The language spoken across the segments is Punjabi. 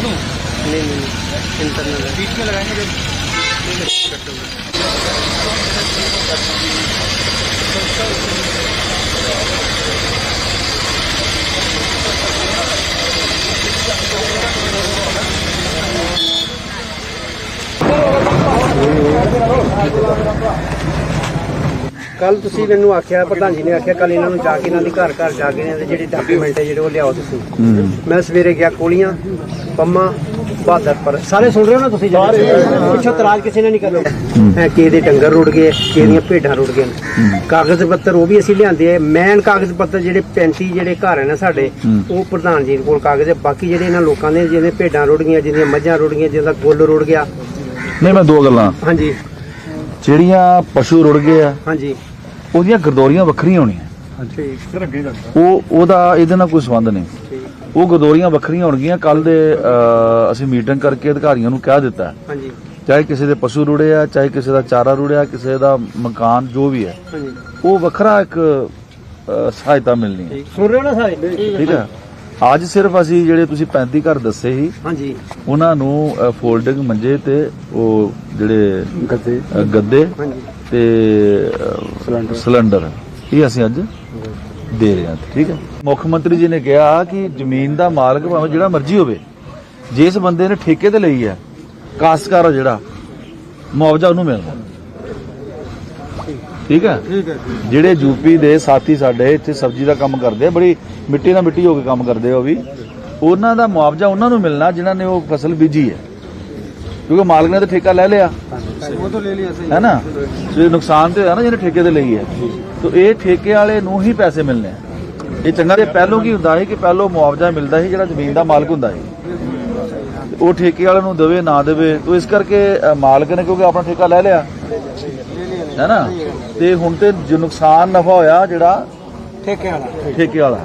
दूं नहीं नहीं इंटरनल है बीच में लगाएंगे जब ਕੱਲ ਤੁਸੀਂ ਮੈਨੂੰ ਆਖਿਆ ਪ੍ਰਧਾਨ ਜੀ ਨੇ ਆਖਿਆ ਕੱਲ ਇਹਨਾਂ ਨੂੰ ਜਾ ਕੇ ਇਹਨਾਂ ਦੇ ਘਰ ਘਰ ਜਾ ਕੇ ਇਹਨਾਂ ਦੇ ਜਿਹੜੇ ਡਾਕੂਮੈਂਟ ਹੈ ਜਿਹੜੇ ਉਹ ਲਿਆਓ ਤੁਸੀਂ। ਮੈਂ ਸਵੇਰੇ ਗਿਆ ਕੋਲੀਆਂ ਪੰਮਾ ਬਹਾਦਰਪੁਰ ਸਾਰੇ ਸੁਣ ਰਹੇ ਹੋ ਨਾ ਤੁਸੀਂ ਪਿੱਛੋਂ ਤਰਾਜ ਕਿਸੇ ਨੇ ਨਹੀਂ ਕਰਨਾ। ਹੈ। ਕਿ ਦੇ ਡੰਗਰ ਰੁੜ ਗਏ ਕਿਸੇ ਦੀਆਂ ਭੇਡਾਂ ਰੁੜ ਗਈਆਂ ਕਾਗਜ਼ ਪੱਤਰ ਉਹ ਵੀ ਅਸੀਂ ਲਿਆਂਦੇ ਆ ਮੈਨ ਕਾਗਜ਼ ਪੱਤਰ ਜਿਹੜੇ 35 ਜਿਹੜੇ ਘਰ ਹੈ ਨਾ ਸਾਡੇ ਉਹ ਪ੍ਰਧਾਨ ਜੀ ਕੋਲ ਕਾਗਜ਼ ਹੈ। ਬਾਕੀ ਜਿਹੜੇ ਇਹਨਾਂ ਲੋਕਾਂ ਦੇ ਜਿਹਦੇ ਭੇਡਾਂ ਰੁੜ ਗਈਆਂ ਜਿਹਦੀਆਂ ਮੱਝਾਂ ਰੁੜ ਗਈਆਂ ਜਿਹਦਾ ਗੁੱਲ ਰੁੜ ਗਿਆ। ਨਹੀਂ ਮੈਂ ਦੋ ਗੱਲਾਂ। ਹਾਂਜੀ। ਜਿਹੜੀਆਂ ਪਸ਼ੂ ਰੁੜ ਗਏ ਆ ਹਾਂਜੀ। ਉਹਦੀਆਂ ਗਰਦੌਰੀਆਂ ਵੱਖਰੀਆਂ ਹੋਣੀਆਂ। ਠੀਕ ਉਹ ਉਹਦਾ ਇਹਦੇ ਨਾਲ ਕੋਈ ਸੰਬੰਧ ਨਹੀਂ। ਠੀਕ। ਉਹ ਗਰਦੌਰੀਆਂ ਵੱਖਰੀਆਂ ਹੋਣਗੀਆਂ। ਕੱਲ ਦੇ ਅ, ਅਸੀਂ ਮੀਟਿੰਗ ਕਰਕੇ ਅਧਿਕਾਰੀਆਂ ਨੂੰ ਕਹਿ ਦਿੱਤਾ ਹੈ। ਹਾਂਜੀ। ਚਾਹੇ ਕਿਸੇ ਦੇ ਪਸ਼ੂ ਰੁੜੇ ਆ ਚਾਹੇ ਕਿਸੇ ਦਾ ਚਾਰਾ ਰੁੜਿਆ ਕਿਸੇ ਦਾ ਮਕਾਨ ਜੋ ਵੀ ਹੈ। ਹਾਂਜੀ। ਉਹ ਵੱਖਰਾ ਇੱਕ ਅ, ਸਹਾਇਤਾ ਮਿਲਣੀ ਹੈ। ਠੀਕ। ਸੁਣ ਰਹੇ ਹੋ ਨਾ ਸਾਰੇ? ਠੀਕ ਹੈ। ਅੱਜ ਸਿਰਫ ਅਸੀਂ ਜਿਹੜੇ ਤੁਸੀਂ 35 ਘਰ ਦੱਸੇ ਸੀ ਹਾਂਜੀ। ਉਹਨਾਂ ਨੂੰ ਫੋਲਡਿੰਗ ਮੰਜੇ ਤੇ ਉਹ ਜਿਹੜੇ ਗੱਦੇ। ਗੱਦੇ ਹਾਂਜੀ। ਤੇ ਸਿਲੰਡਰ ਇਹ ਅਸੀਂ ਅੱਜ ਦੇ ਰਹੇ ਹਾਂ ਠੀਕ ਹੈ? ਮੁੱਖ ਮੰਤਰੀ ਜੀ ਨੇ ਕਿਹਾ ਕਿ ਜ਼ਮੀਨ ਦਾ ਮਾਲਕ ਭਾਵੇਂ ਜਿਹੜਾ ਮਰਜ਼ੀ ਹੋਵੇ ਜਿਸ ਬੰਦੇ ਨੇ ਠੇਕੇ ਤੇ ਲਈ ਹੈ ਕਾਸ਼ਤਕਾਰ ਆ ਜਿਹੜਾ ਮੁਆਵਜ਼ਾ ਉਹਨੂੰ ਮਿਲਣਾ ਠੀਕ ਹੈ? ਠੀਕ ਹੈ ਜਿਹੜੇ ਯੂਪੀ ਦੇ ਸਾਥੀ ਸਾਡੇ ਇੱਥੇ ਸਬਜ਼ੀ ਦਾ ਕੰਮ ਕਰਦੇ ਆ ਬੜੀ ਮਿੱਟੀ ਨਾਲ ਮਿੱਟੀ ਹੋ ਕੇ ਕੰਮ ਕਰਦੇ ਉਹ ਵੀ ਉਹਨਾਂ ਦਾ ਮੁਆਵਜ਼ਾ ਉਹਨਾਂ ਨੂੰ ਮਿਲਣਾ ਜਿਨ੍ਹਾਂ ਨੇ ਉਹ ਫਸਲ ਬੀਜੀ ਹੈ। ਕਿਉਂਕਿ ਮਾਲਕ ਨੇ ਤਾਂ ਠੇਕਾ ਲੈ ਲਿਆ। ਉਹ ਤਾਂ ਲੈ ਲਿਆ ਸਹੀ ਹੈ। ਨਾ? ਤੇ ਨੁਕਸਾਨ ਤੇ ਹੋਇਆ ਨਾ ਜਿਹਨੇ ਠੇਕੇ ਤੇ ਲਈ ਹੈ। ਤਾਂ ਇਹ ਠੇਕੇ ਵਾਲੇ ਨੂੰ ਹੀ ਪੈਸੇ ਮਿਲਨੇ ਆ। ਇਹ ਚੰਗਾ ਤੇ ਪਹਿਲੋਂ ਕੀ ਹੁੰਦਾ ਸੀ ਕਿ ਪਹਿਲੋਂ ਮੁਆਵਜ਼ਾ ਮਿਲਦਾ ਸੀ ਜਿਹੜਾ ਜ਼ਮੀਨ ਦਾ ਮਾਲਕ ਹੁੰਦਾ ਸੀ। ਉਹ ਠੇਕੇ ਵਾਲੇ ਨੂੰ ਦੇਵੇ ਨਾ ਦੇਵੇ ਤਾਂ ਇਸ ਕਰਕੇ ਮਾਲਕ ਨੇ ਕਿਉਂਕਿ ਆਪਣਾ ਠੇਕਾ ਲੈ ਲਿਆ। ਹੈ ਨਾ? ਤੇ ਹੁਣ ਤੇ ਜੋ ਨੁਕਸਾਨ ਨਫਾ ਹੋਇਆ ਜਿਹੜਾ ਠੇਕੇ ਵਾਲਾ। ਠੇਕੇ ਵਾਲਾ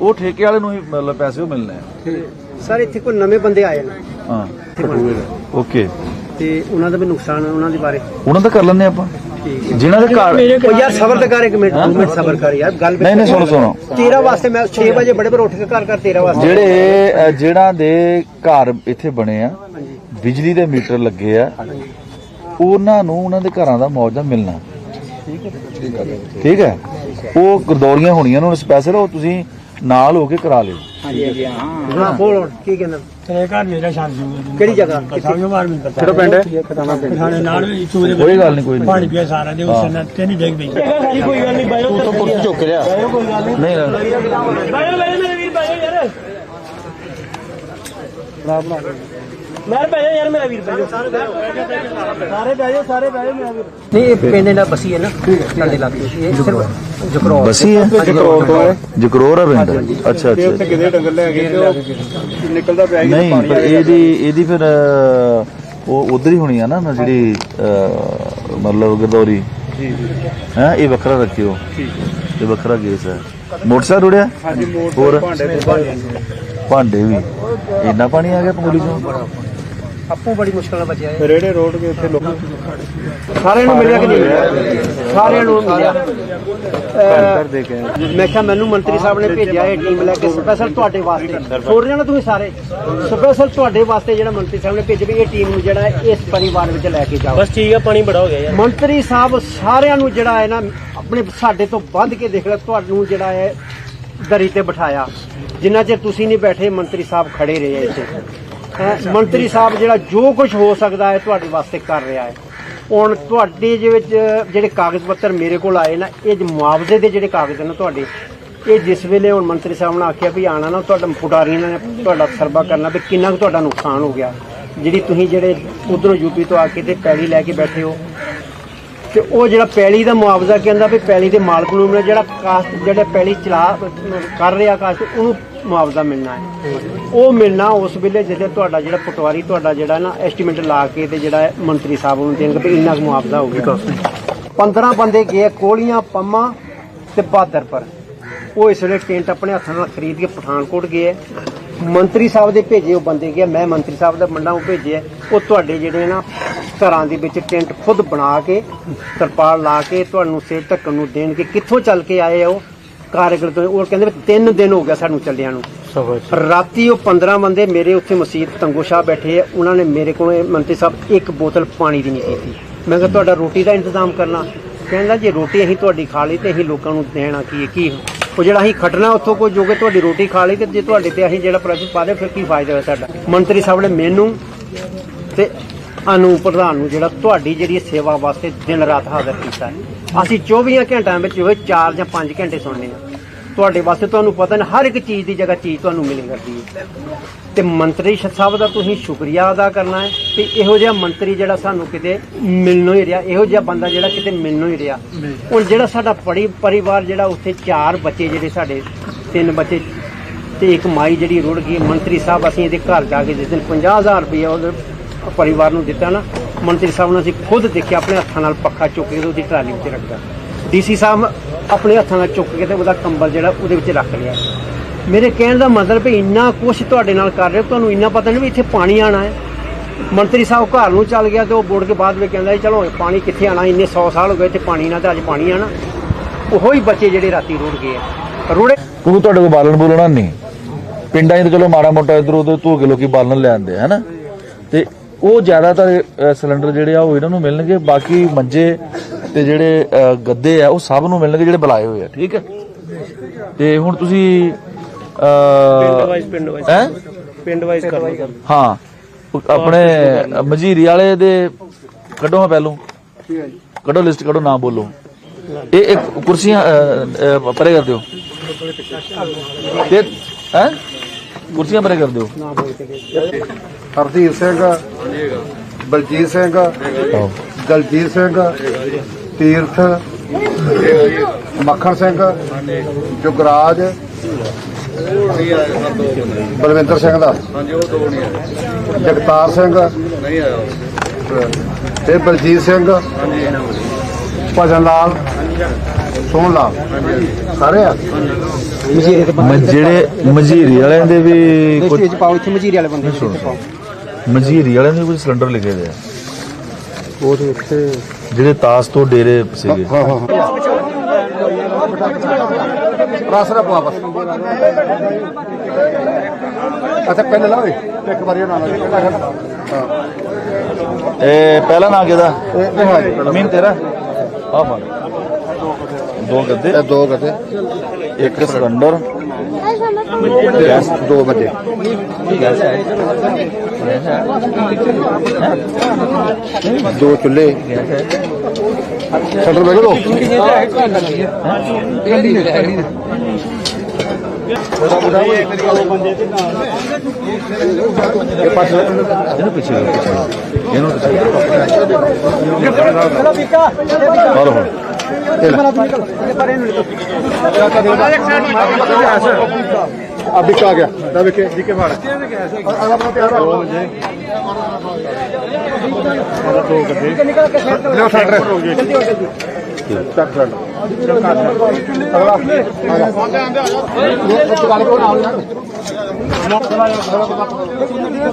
ਉਹ ਠੇਕੇ ਵਾਲੇ ਨੂੰ ਹੀ ਮਤਲਬ ਪੈਸੇ ਉਹ ਮਿਲਨੇ ਆ। ਸਰ ਇੱਥੇ ਕੋਈ ਨਵੇਂ ਬੰਦੇ ਆਏ ਨੇ? ਹਾਂ। ਓਕੇ। ਤੇ ਉਹਨਾਂ ਦਾ ਵੀ ਨੁਕਸਾਨ ਹੈ ਉਹਨਾਂ ਦੇ ਬਾਰੇ। ਉਹਨਾਂ ਦਾ ਕਰ ਲੈਂਦੇ ਆਪਾਂ। ਠੀਕ ਹੈ। ਜਿਨ੍ਹਾਂ ਦੇ ਘਰ ਉਹ ਯਾਰ ਸਬਰ ਤਾਂ ਕਰ ਇੱਕ ਮਿੰਟ ਦੋ ਮਿੰਟ ਸਬਰ ਕਰ ਯਾਰ ਗੱਲ ਨਹੀਂ ਨਹੀਂ ਸੁਣੋ ਸੁਣੋ। ਤੇਰਾ ਵਾਸਤੇ ਮੈਂ 6 ਵਜੇ ਬੜੇ ਬੜੇ ਉੱਠ ਕੇ ਘਰ ਘਰ ਤੇਰਾ ਵਾਸਤੇ। ਜਿਹੜੇ ਜਿਹੜਾ ਦੇ ਘਰ ਇੱਥੇ ਬਣੇ ਆ ਬਿਜਲੀ ਦੇ ਮੀਟਰ ਲੱਗੇ ਆ ਉਹਨਾਂ ਨੂੰ ਉਹਨਾਂ ਦੇ ਘਰਾਂ ਦਾ ਮੁਆਵਜ਼ਾ ਮਿਲਣਾ। ਠੀਕ ਹੈ। ਉਹ ਗਰਦੌਰੀਆਂ ਹੋਣੀਆਂ ਨੇ ਸਪੈਸ਼ਲ ਉਹ ਤੁਸੀਂ ਨਾਲ ਹੋ ਕੇ ਕਰਾ ਲਿਓ। ਹਾਂਜੀ ਹਾਂਜੀ ਹਾਂ। ਬੋਲ ਕੀ ਕਹਿੰਦਾ? ਤੇਰੇ ਘਰ ਮੇਰਾ ਸ਼ਾਦੀ ਕਿਹੜੀ ਜਗ੍ਹਾ? ਸਮਝੋ ਮਾਰ ਮੈਨੂੰ ਪਤਾ ਕਿਹੜਾ ਪਿੰਡ ਹੈ? ਸਾਡੇ ਨਾਲ ਵੀ ਚੂਰੇ ਕੋਈ ਗੱਲ ਨਹੀਂ ਕੋਈ ਨਹੀਂ। ਪਾਣੀ ਪਿਆ ਸਾਰਾ ਦੇ ਉਸ ਨਾਲ ਤੇ ਨਹੀਂ ਡਿੱਗ ਪਈ। ਕੋਈ ਗੱਲ ਨਹੀਂ ਬਾਇਓ ਤੂੰ ਪੁੱਤ ਝੁਕ ਰਿਹਾ ਕੋਈ ਗੱਲ ਨਹੀਂ। ਨਹੀਂ ਨਹੀਂ। ਬਾਇਓ ਬਾਇਓ ਮੇਰੇ ਵੀਰ ਬਾਇਓ ਯਾਰ। ਮੈਂ ਬਾਇਓ ਯਾਰ ਮੇਰਾ ਵੀਰ ਬਾਇਓ ਸਾਰੇ ਬਾਇਓ ਸਾਰੇ ਬਾਇਓ ਮੇਰਾ ਵੀਰ। ਨਹੀਂ ਇਹ ਪਿੰਡ ਦਾ ਬਸੀ ਹੈ ਨਾ ਤੁਹਾਡੇ ਇਲਾਕੇ ਇਹ ਸਿਰਫ ਜਕਰੌਰ ਬਸੀ ਹੈ? ਜਕਰੋਰ ਹੈ? ਪਿੰਡ? ਅੱਛਾ ਅੱਛਾ ਅੱਛਾ। ਕਿਤੇ ਡੰਗਰ ਲੈ ਗਏ ਤੇ ਉਹ ਨਿਕਲਦਾ ਪਿਆ ਨਹੀਂ ਪਰ ਇਹਦੀ ਇਹਦੀ ਫਿਰ ਉਹ ਉਧਰ ਹੀ ਹੋਣੀ ਆ ਨਾ ਨਾ ਜਿਹੜੀ ਮਤਲਬ ਗਰਦੌਰੀ। ਜੀ ਜੀ। ਹੈ ਇਹ ਵੱਖਰਾ ਰੱਖਿਓ। ਠੀਕ ਇਹ ਵੱਖਰਾ ਕੇਸ ਹੈ। ਮੋਟਰਸਾਈਕਲ ਉੜਿਆ ਹਾਂਜੀ ਹੋਰ? ਭਾਂਡੇ ਤੇ ਭਾਂਡੇ। ਭਾਂਡੇ ਵੀ। ਇੰਨਾ ਪਾਣੀ ਆ ਗਿਆ ਪੰਗੋਲੀ ਚੋਂ? ਆਪੋ ਬੜੀ ਮੁਸ਼ਕਲ ਨਾਲ ਬਚਿਆ ਹੈ ਰੇੜੇ ਰੋਡ ਕੇ ਉੱਥੇ ਲੋਕ ਸਾਰਿਆਂ ਨੂੰ ਮਿਲਿਆ ਕਿ ਨਹੀਂ? ਮਿਲਿਆ? ਸਾਰਿਆਂ ਨੂੰ ਮਿਲਿਆ। ਦੇ ਮੈਂ ਕਿਹਾ ਮੈਨੂੰ ਮੰਤਰੀ ਸਾਹਿਬ ਨੇ ਭੇਜਿਆ ਇਹ ਟੀਮ ਲੈ ਕੇ ਸਪੈਸ਼ਲ ਤੁਹਾਡੇ ਵਾਸਤੇ। ਹੋ ਨਾ ਤੁਸੀਂ ਸਾਰੇ। ਸਪੈਸ਼ਲ ਤੁਹਾਡੇ ਵਾਸਤੇ ਜਿਹੜਾ ਮੰਤਰੀ ਸਾਹਿਬ ਨੇ ਭੇਜਿਆ ਵੀ ਇਹ ਟੀਮ ਨੂੰ ਜਿਹੜਾ ਇਸ ਪਰਿਵਾਰ ਵਿੱਚ ਲੈ ਕੇ ਜਾਓ। ਬਸ ਠੀਕ ਹੈ ਪਾਣੀ ਬੜਾ ਹੋ ਗਿਆ ਯਾਰ। ਮੰਤਰੀ ਸਾਹਿਬ ਸਾਰਿਆਂ ਨੂੰ ਜਿਹੜਾ ਹੈ ਨਾ ਆਪਣੇ ਸਾਡੇ ਤੋਂ ਵੱਧ ਕੇ ਦੇਖ ਲਿਆ ਤੁਹਾਨੂੰ ਜਿਹੜਾ ਹੈ ਦਰੀ ਤੇ ਬਿਠਾਇਆ। ਜਿੰਨਾ ਚਿਰ ਤੁਸੀਂ ਨਹੀਂ ਬੈਠੇ ਮੰਤਰੀ ਸਾਹਿਬ ਖੜੇ ਰਹੇ ਇੱਥੇ। ਮੰਤਰੀ ਸਾਹਿਬ, ਜਿਹੜਾ ਜੋ ਕੁਝ ਹੋ ਸਕਦਾ ਹੈ ਤੁਹਾਡੇ ਵਾਸਤੇ ਕਰ ਰਿਹਾ ਹੈ। ਹੁਣ ਤੁਹਾਡੇ ਦੇ ਵਿੱਚ ਜਿਹੜੇ ਕਾਗਜ਼ ਪੱਤਰ ਮੇਰੇ ਕੋਲ ਆਏ ਨਾ, ਇਹ ਮੁਆਵਜ਼ੇ ਦੇ ਜਿਹੜੇ ਕਾਗਜ਼ ਨੇ ਤੁਹਾਡੇ, ਇਹ ਜਿਸ ਵੇਲੇ ਹੁਣ ਮੰਤਰੀ ਸਾਹਿਬ ਨੇ ਆਖਿਆ ਵੀ ਆਣਾ ਨਾ, ਤੁਹਾਡਾ ਫੁਟਾਰੀਆਂ ਨੇ ਤੁਹਾਡਾ ਸਰਵਾ ਕਰਨਾ ਵੀ ਕਿੰਨਾ ਕੁ ਤੁਹਾਡਾ ਨੁਕਸਾਨ ਹੋ ਗਿਆ। ਜਿਹੜੀ ਤੁਸੀਂ ਜਿਹੜੇ ਉਧਰੋਂ ਯੂਪੀ ਤੋਂ ਆ ਕੇ ਤੇ ਪੈੜੀ ਲੈ ਕੇ ਬੈਠੇ ਹੋ ਤੇ ਉਹ ਜਿਹੜਾ ਪੈਲੀ ਦਾ ਮੁਆਵਜ਼ਾ ਕਹਿੰਦਾ ਵੀ ਪੈਲੀ ਦੇ ਮਾਲਕ ਨੂੰ ਮਿਲਣਾ ਜਿਹੜਾ ਕਾਸਟ ਜਿਹੜੇ ਪੈਲੀ ਚਲਾ ਕਰ ਰਿਹਾ ਕਾਸਟ ਉਹਨੂੰ ਮੁਆਵਜ਼ਾ ਮਿਲਣਾ ਹੈ। ਉਹ ਮਿਲਣਾ ਉਸ ਵੇਲੇ ਜਦੋਂ ਤੁਹਾਡਾ ਜਿਹੜਾ ਪਟਵਾਰੀ, ਤੁਹਾਡਾ ਜਿਹੜਾ ਨਾ ਐਸਟੀਮੇਟ ਲਾ ਕੇ ਤੇ ਜਿਹੜਾ ਮੰਤਰੀ ਸਾਹਿਬ ਨੂੰ ਦੇਣਗੇ ਵੀ ਇੰਨਾ ਕੁ ਮੁਆਵਜ਼ਾ ਹੋ ਗਿਆ। 15 ਬੰਦੇ ਗਏ ਕੋਲੀਆਂ ਪੰਮਾ ਤੇ ਬਹਾਦਰਪੁਰ ਉਹ ਇਸ ਵੇਲੇ ਟੈਂਟ ਆਪਣੇ ਹੱਥਾਂ ਨਾਲ ਖਰੀਦ ਕੇ ਪਠਾਨਕੋਟ ਗਏ ਹੈ। ਮੰਤਰੀ ਸਾਹਿਬ ਦੇ ਭੇਜੇ ਉਹ ਬੰਦੇ ਗਏ, ਮੈਂ ਮੰਤਰੀ ਸਾਹਿਬ ਦਾ ਮੰਡਾ ਉਹ ਭੇਜਿਆ ਉਹ ਤੁਹਾਡੇ ਜਿਹੜੇ ਨਾ ਘਰਾਂ ਦੇ ਵਿੱਚ ਟੈਂਟ ਖੁਦ ਬਣਾ ਕੇ ਤਰਪਾਲ ਲਾ ਕੇ ਤੁਹਾਨੂੰ ਸਿਰ ਢੱਕਣ ਨੂੰ ਦੇਣਗੇ। ਕਿੱਥੋਂ ਚੱਲ ਕੇ ਆਏ ਆ ਉਹ ਕਾਰਗਲ ਤੋਂ। ਉਹ ਕਹਿੰਦੇ ਵੀ ਤਿੰਨ ਦਿਨ ਹੋ ਗਿਆ ਸਾਨੂੰ ਚੱਲਿਆਂ ਨੂੰ। ਰਾਤੀ ਉਹ 15 ਬੰਦੇ ਮੇਰੇ ਉੱਥੇ ਮਸਜਿਦ ਤੰਗੋ ਸ਼ਾਹ ਬੈਠੇ ਆ। ਉਹਨਾਂ ਨੇ ਮੇਰੇ ਕੋਲ ਮੰਤਰੀ ਸਾਹਿਬ ਇੱਕ ਬੋਤਲ ਪਾਣੀ ਦੀ ਨਹੀਂ ਕੀਤੀ ਮੈਂ ਕਿਹਾ ਤੁਹਾਡਾ ਰੋਟੀ ਦਾ ਇੰਤਜ਼ਾਮ ਕਰਨਾ। ਕਹਿੰਦਾ ਜੇ ਰੋਟੀ ਅਸੀਂ ਤੁਹਾਡੀ ਖਾ ਲਈ ਤੇ ਅਸੀਂ ਲੋਕਾਂ ਨੂੰ ਦੇਣਾ ਕੀ ਹੈ ਕੀ ਉਹ ਜਿਹੜਾ ਅਸੀਂ ਖਟਣਾ ਉੱਥੋਂ ਕੋਈ ਜੋਗੇ ਤੁਹਾਡੀ ਰੋਟੀ ਖਾ ਲਈ ਤੇ ਜੇ ਤੁਹਾਡੇ ਤੇ ਅਸੀਂ ਜਿਹੜਾ ਪ੍ਰੈਸ਼ਰ ਪਾ ਦੇ ਫਿਰ ਕੀ ਫਾਇਦਾ ਹੋਇਆ ਸਾਡਾ ਮੰਤਰੀ ਸਾਹਿਬ ਨੇ ਮੈਨੂੰ ਤੇ ਅਨੂ ਪ੍ਰਧਾਨ ਨੂੰ ਜਿਹੜਾ ਤੁਹਾਡੀ ਜਿਹੜੀ ਸੇਵਾ ਵਾਸਤੇ ਦਿਨ ਰਾਤ ਹਾਜ਼ਰ ਕੀਤਾ ਹੈ। ਅਸੀਂ 24 ਘੰਟਿਆਂ ਵਿੱਚ ਉਹ 4 ਜਾਂ 5 ਘੰਟੇ ਸੁਣਨੇ ਆ। ਤੁਹਾਡੇ ਵਾਸਤੇ ਤੁਹਾਨੂੰ ਪਤਾ ਨਾ ਹਰ ਇੱਕ ਚੀਜ਼ ਦੀ ਜਗ੍ਹਾ ਚੀਜ਼ ਤੁਹਾਨੂੰ ਮਿਲ ਕਰਦੀ ਹੈ। ਤੇ ਮੰਤਰੀ ਸਾਹਿਬ ਦਾ ਤੁਸੀਂ ਸ਼ੁਕਰੀਆ ਅਦਾ ਕਰਨਾ ਹੈ ਤੇ ਇਹੋ ਜਿਹਾ ਮੰਤਰੀ ਜਿਹੜਾ ਸਾਨੂੰ ਕਿਤੇ ਮਿਲਣੋਂ ਹੀ ਰਿਹਾ, ਇਹੋ ਜਿਹਾ ਬੰਦਾ ਜਿਹੜਾ ਕਿਤੇ ਮਿਲਣੋਂ ਹੀ ਰਿਹਾ। ਹੁਣ ਜਿਹੜਾ ਸਾਡਾ ਪੜੀ ਪਰਿਵਾਰ ਜਿਹੜਾ ਉੱਥੇ ਚਾਰ ਬੱਚੇ ਜਿਹੜੇ ਸਾਡੇ, ਤਿੰਨ ਬੱਚੇ ਤੇ ਇੱਕ ਮਾਈ ਜਿਹੜੀ ਰੁੜ ਗਈ, ਮੰਤਰੀ ਸਾਹਿਬ ਅਸੀਂ ਇਹਦੇ ਘਰ ਜਾ ਕੇ ਜਿਸ ਦਿਨ 50000 ਰੁਪਏ ਉਹਦੇ ਪਰਿਵਾਰ ਨੂੰ ਦਿੱਤਾ ਨਾ, ਮੰਤਰੀ ਸਾਹਿਬ ਨੂੰ ਅਸੀਂ ਖੁਦ ਦੇਖਿਆ ਆਪਣੇ ਹੱਥਾਂ ਨਾਲ ਪੱਖਾ ਚੁੱਕ ਕੇ ਉਹਦੀ ਟਰਾਲੀ ਵਿੱਚ ਰੱਖਦਾ। ਡੀਸੀ ਸਾਹਿਬ ਆਪਣੇ ਹੱਥਾਂ ਨਾਲ ਚੁੱਕ ਕੇ ਤੇ ਉਹਦਾ ਕੰਬਲ ਜਿਹੜਾ ਉਹਦੇ ਵਿੱਚ ਰੱਖ ਲਿਆ। ਮੇਰੇ ਕਹਿਣ ਦਾ ਮਤਲਬ ਵੀ ਇੰਨਾ ਕੁਝ ਤੁਹਾਡੇ ਨਾਲ ਕਰ ਰਹੇ ਤੁਹਾਨੂੰ ਇੰਨਾ ਪਤਾ ਨਹੀਂ ਵੀ ਇੱਥੇ ਪਾਣੀ ਆਣਾ ਹੈ। ਮੰਤਰੀ ਸਾਹਿਬ ਘਰ ਨੂੰ ਚੱਲ ਗਿਆ ਤੇ ਉਹ ਬੋੜ ਕੇ ਬਾਅਦ ਵਿੱਚ ਕਹਿੰਦਾ ਚਲੋ ਪਾਣੀ ਕਿੱਥੇ ਆਣਾ ਇੰਨੇ 100 ਸਾਲ ਹੋ ਗਏ ਤੇ ਪਾਣੀ ਨਾਲ ਤੇ ਅੱਜ ਪਾਣੀ ਆਣਾ ਉਹੋ ਹੀ ਬੱਚੇ ਜਿਹੜੇ ਰਾਤੀ ਰੁੜ ਗਏ ਆ। ਰੁੜੇ ਕਿਉਂਕਿ ਤੁਹਾਡੇ ਕੋਲ ਬਾਲਣ ਬੋਲਣਾ ਨਹੀਂ। ਪਿੰਡਾਂ 'ਚ ਚਲੋ ਮਾੜਾ ਮੋਟਾ ਇਧਰ ਉਧਰ ਧੋ ਕੇ ਲੋਕੀ ਬਾਲਣ ਲੈ ਆਉਂਦੇ ਹਨਾ ਤੇ ਉਹ ਜ਼ਿਆਦਾਤਰ ਅ, ਸਿਲੰਡਰ ਜਿਹੜੇ ਆ ਉਹ ਇਹਨਾਂ ਨੂੰ ਮਿਲਣਗੇ ਬਾਕੀ ਮੰਜੇ ਤੇ ਜਿਹੜੇ ਅ, ਗੱਦੇ ਆ ਉਹ ਸਭ ਨੂੰ ਮਿਲਣਗੇ ਜਿਹੜੇ ਬੁਲਾਏ ਹੋਏ ਆ ਠੀਕ ਹੈ? ਤੇ ਹੁਣ ਤੁਸੀਂ ਪਿੰਡ ਅ ਵਾਈਜ਼ ਪਿੰਡ ਵਾਈਜ਼ ਹੈ? ਪਿੰਡ ਵਾਈਜ਼ ਕਰ ਲਓ। ਹਾਂ। ਉਹ ਆਪਣੇ ਮਝੀਰੀ ਵਾਲੇ ਦੇ ਕੱਢੋ ਹਾਂ ਪਹਿਲੋਂ। ਕੱਢੋ ਲਿਸਟ ਕੱਢੋ ਨਾਮ ਬੋਲੋ। ਇਹ ਇੱਕ ਕੁਰਸੀਆਂ ਅ, ਅ, ਪਰੇ ਕਰ ਦਿਓ। ਤੇ ਹੈ? ਕੁਰਸੀਆਂ ਪਰੇ ਕਰ ਦਿਓ। ਹਰਦੀਪ ਸਿੰਘ, ਬਲਜੀਤ ਸਿੰਘ, ਦਲਜੀਤ ਸਿੰਘ, ਤੀਰਥ, ਮੱਖਣ ਸਿੰਘ, ਜੁਗਰਾਜ, ਬਲਵਿੰਦਰ ਸਿੰਘ ਦਾ, ਜਗਤਾਰ ਸਿੰਘ, ਤੇ ਬਲਜੀਤ ਸਿੰਘ, ਭਜਨ ਲਾਲ, ਸੋਹਣ ਲਾਲ, ਸਾਰੇ ਆ? ਮ- ਜਿਹੜੇ ਮਝੀਰੀ ਵਾਲਿਆਂ ਦੇ ਵੀ ਕੁਝ ਵਿੱਚ ਪਾਓ ਇੱਥੇ ਮਜੀਰੇ ਵਾਲੇ ਬੰਦੇ ਇੱਥੇ ਪਾਓ। ਮਝੀਰੀ ਵਾਲਿਆਂ ਦੇ ਕੁਝ ਸਿਲੰਡਰ ਲਿਖੇ ਹੋਏ ਆ। ਉਹ ਤੇ ਉੱਥੇ ਜਿਹੜੇ ਤਾਸ ਤੋਂ ਡੇਰੇ ਸੀਗੇ। ਹਾਂ ਹਾਂ ਰਾਸਰਾ ਪਵਾ ਬਸ। ਅੱਛਾ ਪਹਿਲੇ ਲਾਵੇ ਇੱਕ ਵਾਰੀ ਉਹਨਾਂ ਨਾਲ ਇਹ ਪਹਿਲਾ ਨਾਂ ਕਿਹਦਾ? ਇਹ ਇਹ ਹੈ ਅਮੀਨ ਤੇਰਾ? ਆ ਫੜ। ਦੋ ਗੱਦੇ ਇਹ ਦੋ ਕਦੇ ਇੱਕ ਸਿਲੰਡਰ ਗੈਸ ਦੋ ਵਜੇ ਦੋ ਚੁੱਲ੍ਹੇ ਸ਼ਟਰ ਵੇਖ ਲੋ ਇਹ ਪਾਸੇ ਇਹਨੂੰ ਪਿੱਛੇ ਕਰੋ, ਪਿੱਛੇ ਕਰੋ। ਇਹਨੂੰ ਪਿੱਛੇ ਕਰੋ ਹੁਣ ਆ ਬਿਕ ਆ ਗਿਆ ਦਾ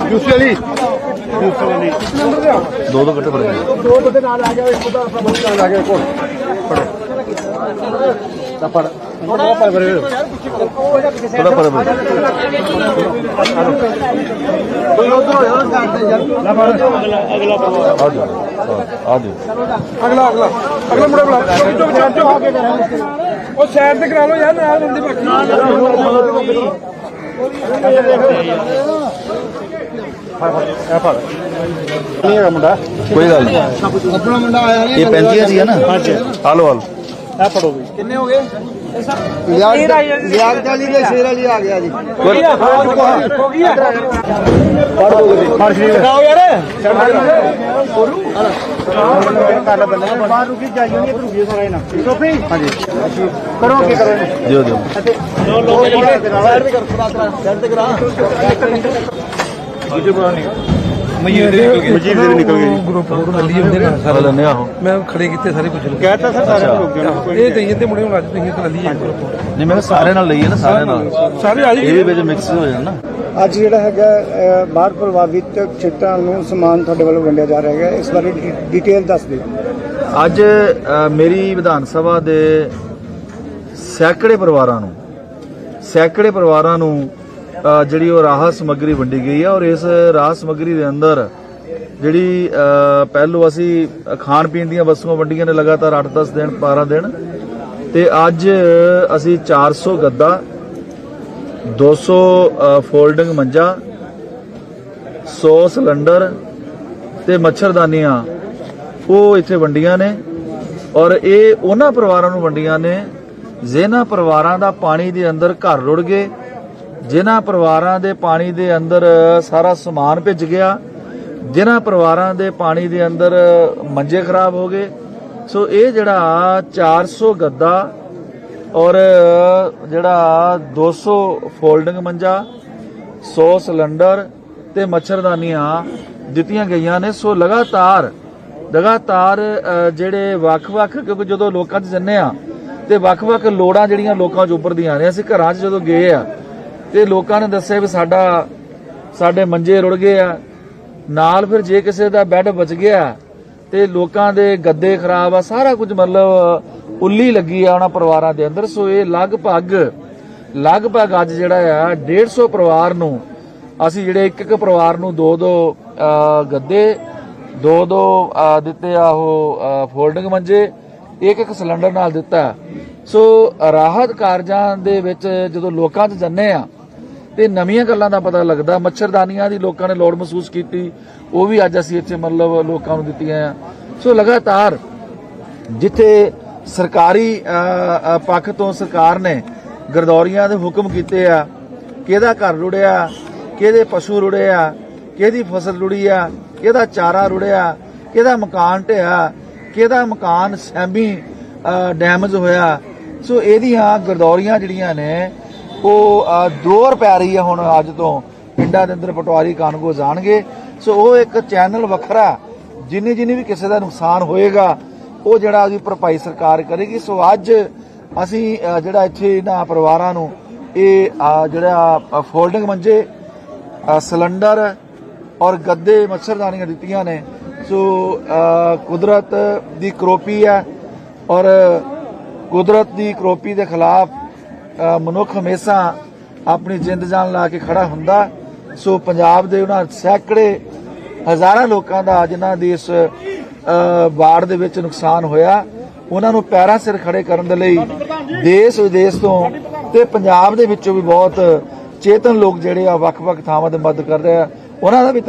ਵੇਖੇ ਜੀ ਕੇ ਦੋ ਗੱਦੇ ਲਿਓ ਗਏ ਦੋ ਦੋ ਗੱਟੇ ਨਾਲ ਆ। ਗਿਆ ਇੱਕ ਬੰਦਾ ਆਪਣਾ ਨਾਲ ਆ ਗਿਆ ਕੋਣ ਫੜੋ ਤਾਂ ਫੜ ਥੋੜਾ ਪਰ ਬਰੇ ਥੋੜਾ ਪਰ ਬੜੇ ਕੋਈ ਉਧਰ ਹੋ ਜਾਣਾ ਸਾਈਡ ਤੇ ਯਾਰ ਨਾ। ਫੜ ਆ ਆ ਅਗਲਾ ਅਗਲਾ ਅਗਲਾ ਮੁੰਡਾ ਬੁਲਾ ਚੁੱਪ ਚੁੱਪ ਚੁੱਪ ਆ ਕੇ ਉਹ ਸਾਈਡ ਤੇ ਕਰਾ ਲਓ ਯਾਰ ਨਾਲ ਬੰਦੇ ਬਾਕੀ ਆ ਫੜ ਨਹੀਂ ਹੈਗਾ ਮੁੰਡਾ ਕੋਈ ਗੱਲ ਨਹੀਂ ਆਪਣਾ ਮੁੰਡਾ ਆਇਆ ਇਹ 35 ਦੀ ਹੈ ਨਾ ਹਾਂਜੀ ਹਾਲੋ ਹਾਲੋ ਆ ਫੜੋ ਵੀ। ਕਿੰਨੇ ਹੋ ਗਏ? ਲਿਆਗ ਚਾਲੀ ਦੇ ਸ਼ੇਰ ਵਾਲੀ ਆ ਗਿਆ ਜੀ। ਹੋ ਗਈ ਫੜ ਦੋ ਗੱਡੀ ਫੜ ਸ਼ਰੀਰ। ਦਿਖਾਓ ਯਾਰ। ਕਰ ਲੈ ਬੰਦੇ ਬਾਹਰ ਰੁਕੀ ਜਾਈਓ ਨਹੀਂ ਰੁਕੀ ਸਾਰਾ ਇਹਨਾਂ। ਟੋਪੀ? ਹਾਂਜੀ। ਕਰੋ ਕੀ ਕਰੋ ਦਿਓ ਦਿਓ ਸਾਈਡ ਵੀ ਕਰ ਸਾਈਡ ਤੇ ਕਰਾ। ਮਜੀਦ ਦੇ ਮਜੀਦ ਦੇ ਵੀ ਨਿਕਲ ਗਏ ਗਰੁੱਪ ਫੋਟੋ ਲੱਲੀ ਹੁੰਦੇ ਨਾ ਸਾਰਾ। ਲੈਣੇ ਆਹੋ। ਮੈਂ ਖੜੇ ਕੀਤੇ ਸਾਰੇ ਪੁੱਛ ਲਓ ਕਹਿਤਾ ਸਰ ਸਾਰੇ ਰੁਕ ਜਾਣਾ। ਇਹ ਤੇ ਤੇ ਮੁੰਡੇ ਹੁਣ ਅੱਜ ਤੁਸੀਂ ਤੇ ਲੱਲੀ ਹੈ। group। ਨਹੀਂ ਮੈਂ ਕਿਹਾ ਸਾਰੇ ਨਾਲ ਲਈਏ ਨਾ ਸਾਰੇ ਨਾਲ। ਸਾਰੇ ਆ ਇਹ ਜੀ ਵੀ ਵਿੱਚ ਮਿਕਸ ਹੋ ਜਾਣ ਨਾ। ਅੱਜ ਜਿਹੜਾ ਹੈਗਾ ਬਾੜ ਪ੍ਰਭਾਵਿਤ ਖੇਤਰਾਂ ਨੂੰ ਸਮਾਨ ਤੁਹਾਡੇ ਵੱਲੋਂ ਵੰਡਿਆ ਜਾ ਰਿਹਾ ਹੈਗਾ ਇਸ ਬਾਰੇ ਡਿਟੇਲ ਦੱਸ ਦਿਓ। ਅੱਜ ਮੇਰੀ ਵਿਧਾਨ ਸਭਾ ਦੇ ਸੈਂਕੜੇ ਪਰਿਵਾਰਾਂ ਨੂੰ ਸੈਂਕੜੇ ਪਰਿਵਾਰਾਂ ਨੂੰ ਜਿਹੜੀ ਉਹ ਰਾਹਤ ਸਮੱਗਰੀ ਵੰਡੀ ਗਈ ਹੈ ਔਰ ਇਸ ਰਾਹਤ ਸਮੱਗਰੀ ਦੇ ਅੰਦਰ ਜਿਹੜੀ ਅ, ਪਹਿਲੋਂ ਅਸੀਂ ਖਾਣ ਪੀਣ ਦੀਆਂ ਵਸਤੂਆਂ ਵੰਡੀਆਂ ਨੇ ਲਗਾਤਾਰ 8-10 ਦਿਨ 12 ਦਿਨ। ਤੇ ਅੱਜ ਅਸੀਂ 400 ਗੱਦਾ 200 ਅ, ਫੋਲਡਿੰਗ ਮੰਜਾ 100 ਸਿਲੰਡਰ ਤੇ ਮੱਛਰਦਾਨੀਆਂ ਉਹ ਇੱਥੇ ਵੰਡੀਆਂ ਨੇ ਔਰ ਇਹ ਉਹਨਾਂ ਪਰਿਵਾਰਾਂ ਨੂੰ ਵੰਡੀਆਂ ਨੇ ਜਿਹਨਾਂ ਪਰਿਵਾਰਾਂ ਦਾ ਪਾਣੀ ਦੇ ਅੰਦਰ ਘਰ ਰੁੜ ਗਏ। ਜਿਨ੍ਹਾਂ ਪਰਿਵਾਰਾਂ ਦੇ ਪਾਣੀ ਦੇ ਅੰਦਰ ਸਾਰਾ ਸਮਾਨ ਭਿੱਜ ਗਿਆ, ਜਿਨ੍ਹਾਂ ਪਰਿਵਾਰਾਂ ਦੇ ਪਾਣੀ ਦੇ ਅੰਦਰ ਮੰਜੇ ਖਰਾਬ ਹੋ ਗਏ। ਸੋ ਇਹ ਜਿਹੜਾ 400 ਗੱਦਾ ਔਰ ਜਿਹੜਾ 200 ਫੋਲਡਿੰਗ ਮੰਜਾ 100 ਸਿਲੰਡਰ ਤੇ ਮੱਛਰਦਾਨੀਆਂ ਦਿੱਤੀਆਂ ਗਈਆਂ ਨੇ। ਸੋ ਲਗਾਤਾਰ ਲਗਾਤਾਰ ਜਿਹੜੇ ਵੱਖ-ਵੱਖ, ਕਿਉਂਕਿ ਜਦੋਂ ਲੋਕਾਂ 'ਚ ਜੰਨੇ ਆ, ਤੇ ਵੱਖ-ਵੱਖ ਲੋੜਾਂ ਜਿਹੜੀਆਂ ਲੋਕਾਂ 'ਚ ਉੱਭਰਦੀਆਂ ਨੇ, ਅਸੀਂ ਘਰਾਂ 'ਚ ਜਦੋਂ ਗਏ ਆ ਤੇ ਲੋਕਾਂ ਨੇ ਦੱਸਿਆ ਵੀ ਸਾਡਾ, ਸਾਡੇ ਮੰਜੇ ਰੁੜ ਗਏ ਆ। ਨਾਲ ਫਿਰ ਜੇ ਕਿਸੇ ਦਾ ਬੈੱਡ ਬਚ ਗਿਆ ਤੇ ਲੋਕਾਂ ਦੇ ਗੱਦੇ ਖਰਾਬ ਆ, ਸਾਰਾ ਕੁਝ ਮਤਲਬ ਉੱਲੀ ਲੱਗੀ ਆ ਉਹਨਾਂ ਪਰਿਵਾਰਾਂ ਦੇ ਅੰਦਰ। ਸੋ ਇਹ ਲਗਭਗ ਲਗਭਗ ਅੱਜ ਜਿਹੜਾ ਆ 150 ਪਰਿਵਾਰ ਨੂੰ, ਅਸੀਂ ਜਿਹੜੇ ਇੱਕ ਇੱਕ ਪਰਿਵਾਰ ਨੂੰ ਦੋ ਦੋ ਗੱਦੇ, ਦੋ ਦੋ ਦਿੱਤੇ ਆ ਉਹ ਫੋਲਡਿੰਗ ਮੰਜੇ, ਇੱਕ ਇੱਕ ਸਿਲੰਡਰ ਨਾਲ ਦਿੱਤਾ। ਸੋ ਰਾਹਤ ਕਾਰਜਾਂ ਦੇ ਵਿੱਚ ਜਦੋਂ ਲੋਕਾਂ 'ਚ ਜੰਨੇ ਆ ਤੇ ਨਵੀਆਂ ਗੱਲਾਂ ਦਾ ਪਤਾ ਲੱਗਦਾ। ਮੱਛਰਦਾਨੀਆਂ ਦੀ ਲੋਕਾਂ ਨੇ ਲੋੜ ਮਹਿਸੂਸ ਕੀਤੀ। ਉਹ ਵੀ ਅੱਜ ਅਸੀਂ ਇੱਥੇ ਮਤਲਬ ਲੋਕਾਂ ਨੂੰ ਦਿੱਤੀਆਂ ਆ। ਸੋ ਲਗਾਤਾਰ ਜਿੱਥੇ ਸਰਕਾਰੀ ਪੱਖ ਤੋਂ ਸਰਕਾਰ ਨੇ ਗਰਦੌਰੀਆਂ ਦੇ ਹੁਕਮ ਕੀਤੇ ਆ, ਕਿਹਦਾ ਘਰ ਰੁੜਿਆ, ਕਿਹਦੇ ਪਸ਼ੂ ਰੁੜਿਆ, ਕਿਹਦੀ ਫਸਲ ਰੁੜੀ ਆ, ਕਿਹਦਾ ਚਾਰਾ ਰੁੜਿਆ, ਕਿਹਦਾ ਮਕਾਨ ਢਿਆ ਕਿਹਦਾ ਮਕਾਨ ਸੈਮੀ ਡੈਮੇਜ ਹੋਇਆ। ਸੋ ਇਹਦੀਆਂ ਗਰਦੌਰੀਆਂ ਜਿਹੜੀਆਂ ਨੇ ਉਹ ਦੌਰ ਪੈ ਰਹੀ ਹੈ ਹੁਣ ਅੱਜ ਤੋਂ। ਪਿੰਡਾਂ ਦੇ ਅੰਦਰ ਪਟਵਾਰੀ ਕਾਨੂੰਗੋ ਜਾਣਗੇ। ਸੋ ਉਹ ਇੱਕ ਚੈਨਲ ਵੱਖਰਾ, ਜਿੰਨੀ ਜਿੰਨੀ ਵੀ ਕਿਸੇ ਦਾ ਨੁਕਸਾਨ ਹੋਏਗਾ, ਉਹ ਜਿਹੜਾ ਉਹਦੀ ਭਰਪਾਈ ਸਰਕਾਰ ਕਰੇਗੀ। ਸੋ ਅੱਜ ਅਸੀਂ ਜਿਹੜਾ ਇੱਥੇ ਇਹਨਾਂ ਪਰਿਵਾਰਾਂ ਨੂੰ, ਇਹ ਜਿਹੜਾ ਫੋਲਡਿੰਗ ਮੰਜੇ ਸਿਲੰਡਰ ਔਰ ਗੱਦੇ ਮੱਛਰਦਾਨੀਆਂ ਦਿੱਤੀਆਂ ਨੇ। ਸੋ ਕੁਦਰਤ ਦੀ ਕਰੋਪੀ ਹੈ ਔਰ ਕੁਦਰਤ ਦੀ ਕਰੋਪੀ ਦੇ ਖਿਲਾਫ ਮਨੁੱਖ ਹਮੇਸ਼ਾ ਆਪਣੀ ਜਿੰਦ ਜਾਨ ਲਾ ਕੇ ਖੜਾ ਹੁੰਦਾ। ਸੋ ਪੰਜਾਬ ਦੇ ਉਹਨਾਂ ਸੈਂਕੜੇ ਹਜ਼ਾਰਾਂ ਲੋਕਾਂ ਦਾ ਜਿਨ੍ਹਾਂ ਦੀ ਇਸ ਅ, ਬਾੜ ਦੇ ਵਿੱਚ ਨੁਕਸਾਨ ਹੋਇਆ ਉਹਨਾਂ ਨੂੰ ਪੈਰਾਂ ਸਿਰ ਖੜੇ ਕਰਨ ਦੇ ਲਈ ਦੇਸ਼ ਵਿਦੇਸ਼ ਤੋਂ ਤੇ ਪੰਜਾਬ ਦੇ ਵਿੱਚੋਂ ਵੀ ਬਹੁਤ ਚੇਤਨ ਲੋਕ ਜਿਹੜੇ ਆ ਵੱਖ-ਵੱਖ ਥਾਵਾਂ ਤੇ ਮਦਦ ਕਰ ਰਹੇ ਆ। ਉਹਨਾਂ ਦਾ ਵੀ